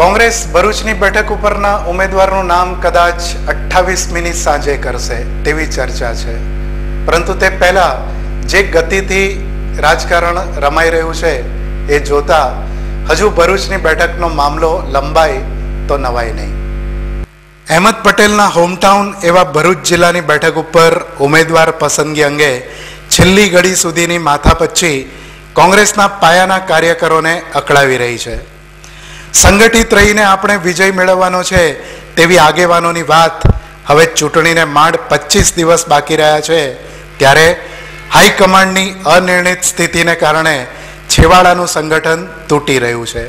કોંગ્રેસ ભરૂચની બેઠક ઉપરના ઉમેદવારનું નામ કદાચ અઠ્ઠાવીસમીની સાંજે કરશે તેવી ચર્ચા છે. પરંતુ તે પહેલા જે ગતિથી રાજકારણ રમાઈ રહ્યું છે, એ જોતા હજુ ભરૂચની બેઠકનો મામલો લંબાય તો નવાય નહીં. અહેમદ પટેલના હોમટાઉન એવા ભરૂચ જિલ્લાની બેઠક ઉપર ઉમેદવાર પસંદગી અંગે છેલ્લી ઘડી સુધીની માથાપચ્છી કોંગ્રેસના પાયાના કાર્યકરોને અકળાવી રહી છે. સંગઠિત રહીને આપણે વિજય મેળવવાનો છે તેવી આગેવાનોની વાત હવે ચૂંટણીને માંડ પચીસ દિવસ બાકી રહ્યા છે. ત્યારે હાઈકમાન્ડની અનિર્ણિત સ્થિતિને કારણે છેવાડાનું સંગઠન તૂટી રહ્યું છે.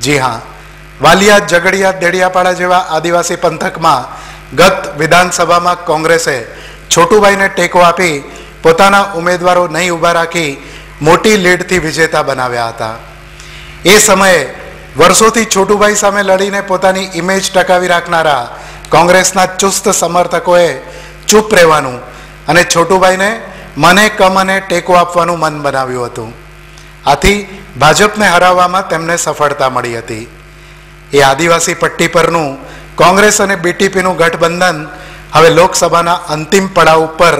જી હા, વાલિયા ઝઘડિયા દેડિયાપાડા જેવા આદિવાસી પંથકમાં ગત વિધાનસભામાં કોંગ્રેસે છોટુભાઈને ટેકો આપી પોતાના ઉમેદવારો નહીં ઊભા રાખી મોટી લીડથી વિજેતા બનાવ્યા હતા. એ સમયે વર્ષોથી છોટુભાઈ સામે લડીને પોતાની ઇમેજ ટકાવી રાખનારા કોંગ્રેસના ચુસ્ત સમર્થકોએ ચૂપ રહેવાનું અને છોટુભાઈને મને કમ અને ટેકો આપવાનું મન બનાવ્યું હતું. આથી ભાજપને હરાવવામાં તેમને સફળતા મળી હતી. એ આદિવાસી પટ્ટી પરનું કોંગ્રેસ અને બીટીપીનું ગઠબંધન હવે લોકસભાના અંતિમ પડાવ ઉપર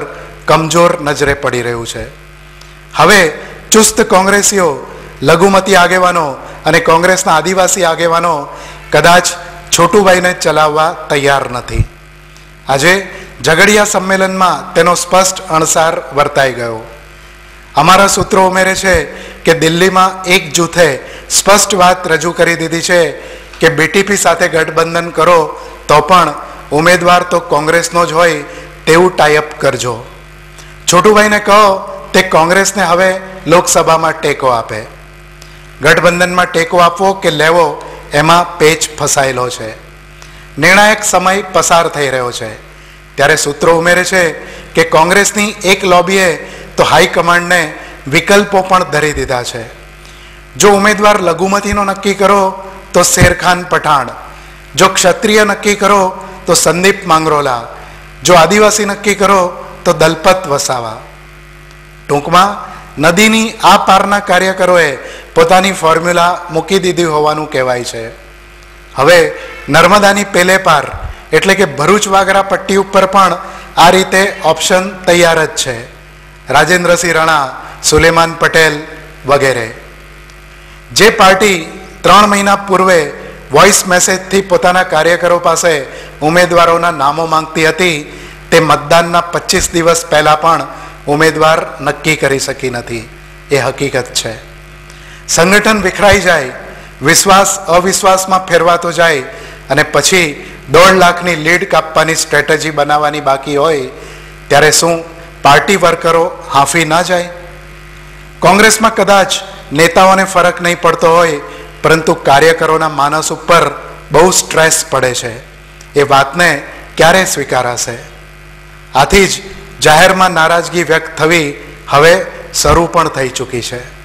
કમજોર નજરે પડી રહ્યું છે. હવે ચુસ્ત કોંગ્રેસીઓ લઘુમતી આગેવાનો અને કોંગ્રેસના આદિવાસી આગેવાનો કદાચ છોટુભાઈને ચલાવવા તૈયાર નથી. આજે ઝઘડિયા સંમેલનમાં તેનો સ્પષ્ટ અણસાર વર્તાઈ ગયો. અમારા સૂત્રો ઉમેરે છે કે દિલ્હીમાં એક જૂથે સ્પષ્ટ વાત રજૂ કરી દીધી છે કે બીટીપી સાથે ગઠબંધન કરો તો પણ ઉમેદવાર તો કોંગ્રેસનો જ હોય તેવું ટાઈઅપ કરજો. છોટુભાઈને કહો તે કોંગ્રેસને હવે લોકસભામાં ટેકો આપે. ગઠબંધનમાં ટેકો આપવો કે લેવો, એમાં પેચ ફસાયેલો છે. નિર્ણાયક સમય પસાર થઈ રહ્યો છે. ત્યારે સૂત્રો ઉમેરે છે કે કોંગ્રેસની એક લોબીએ તો હાઈકમાન્ડને વિકલ્પો પણ ધરી દીધા છે. જો ઉમેદવાર લઘુમતીનો નક્કી કરો, તો શેરખાન પઠાણ. જો ક્ષત્રિય નક્કી કરો, તો સંદીપ માંગરોલા. જો આદિવાસી નક્કી કરો, તો દલપત વસાવા. ટૂંકમાં, નદીની આ પારના કાર્યકરોએ પોતાની ફોર્મ્યુલા મૂકી દીધી હોવાનું કહેવાય છે. હવે નર્મદાની પેલે પાર, એટલે કે ભરૂચ વાગરા પટ્ટી ઉપર પણ આ રીતે ઓપ્શન તૈયાર જ છે. રાજેન્દ્રસિંહ રણા, સુલેમાન પટેલ વગેરે. જે પાર્ટી ત્રણ મહિના પૂર્વે વોઇસ મેસેજથી પોતાના કાર્યકરો પાસે ઉમેદવારોના નામો માંગતી હતી, તે મતદાનના પચીસ દિવસ પહેલાં પણ ઉમેદવાર નક્કી કરી શકી નથી. એ હકીકત છે. સંગઠન વિખરાઈ જાય, વિશ્વાસ અવિશ્વાસમાં ફેરવાતો જાય અને પછી દોઢ લાખની લીડ કાપવાની સ્ટ્રેટેજી બનાવવાની બાકી હોય, ત્યારે શું પાર્ટી વર્કરો હાંફી ના જાય? કોંગ્રેસમાં કદાચ નેતાઓને ફરક નહીં પડતો હોય, પરંતુ કાર્યકરોના માનસ ઉપર બહુ સ્ટ્રેસ પડે છે. એ વાતને ક્યારે સ્વીકારાશે? આથી જ જાહેરમાં નારાજગી વ્યક્ત થવી હવે શરૂ પણ થઈ ચૂકી છે.